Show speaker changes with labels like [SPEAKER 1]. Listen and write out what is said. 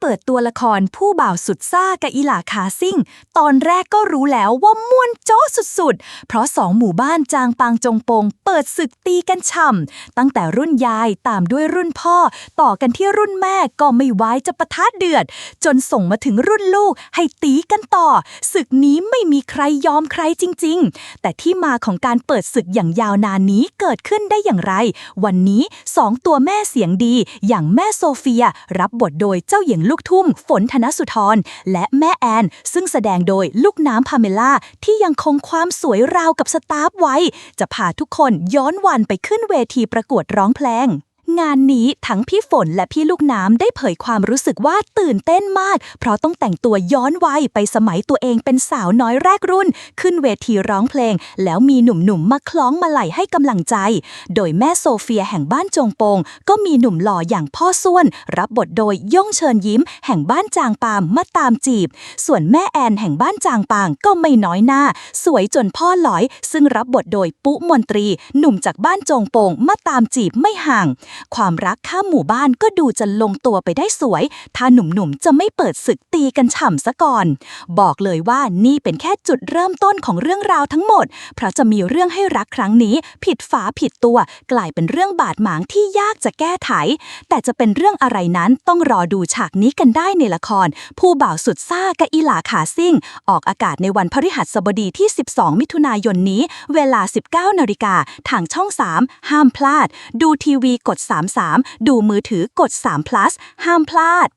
[SPEAKER 1] เปิดตัวละครผู้บ่าวสุดซ่ากับอีหลาขาซิ่ง ตอนแรกก็รู้แล้วว่าม่วนโจ้สุดๆ เพราะสองหมู่บ้านจางปางจงปง เปิดศึกตีกันฉ่ำตั้งแต่รุ่นยายตามด้วยรุ่นพ่อ ต่อกันที่รุ่นแม่ก็ไม่ไว้จะประทะเดือด จนส่งมาถึงรุ่นลูกให้ตีกันต่อ ศึกนี้ไม่มีใครยอมใครจริง ๆ แต่ที่มาของการเปิดศึกอย่างยาวนานนี้เกิดขึ้นได้อย่างไร วันนี้สองตัวแม่เสียงดีอย่างแม่โซเฟีย รับบทโดยเจ้าหญิงลูกทุ่งฝนธนสุธรและแม่แอน ซึ่งแสดงโดยลูกน้ำพาเมล่า ที่ยังคงความสวยราวกับสตาฟไว้ จะพาทุกคนย้อนวันไปขึ้นเวทีประกวดร้องเพลง งานนี้ทั้งพี่ฝนและพี่ลูกน้ำได้เผยความรู้สึกว่าตื่นเต้นมาก เพราะต้องแต่งตัวย้อนวัยไปสมัยตัวเองเป็นสาวน้อยแรกรุ่น ขึ้นเวทีร้องเพลง แล้วมีหนุ่มๆมาคล้องมาไหลให้กำลังใจ โดยแม่โซเฟียแห่งบ้านจงโปง ก็มีหนุ่มหล่ออย่างพ่อส้วน รับบทโดยย่งเชิญยิ้ม แห่งบ้านจางปามมาตามจีบ ส่วนแม่แอนแห่งบ้านจางปางก็ไม่น้อยหน้า สวยจนพ่อหลอย ซึ่งรับบทโดยปุ๊มนตรี หนุ่มจากบ้านจงโปงมาตามจีบไม่ห่างความรักข้ามหมู่บ้านก็ดูจะลงตัวไปได้สวย ถ้าหนุ่มๆ จะไม่เปิดศึกตีกันฉ่ำซะก่อน บอกเลยว่านี่เป็นแค่จุดเริ่มต้นของเรื่องราวทั้งหมด เพราะจะมีเรื่องให้รักครั้งนี้ ผิดฝาผิดตัว กลายเป็นเรื่องบาดหมางที่ยากจะแก้ไข แต่จะเป็นเรื่องอะไรนั้นต้องรอดูฉากนี้กันได้ในละคร ผู้บ่าวสุดซ่ากับอีหลาขาซิ่ง ออกอากาศในวันพฤหัสบดีที่ 12 มิถุนายนนี้ เวลา 19 นาฬิกาทางช่อง 3 ห้ามพลาด ดูทีวีกด33 ดูมือถือกด3 plus ห้ามพลาด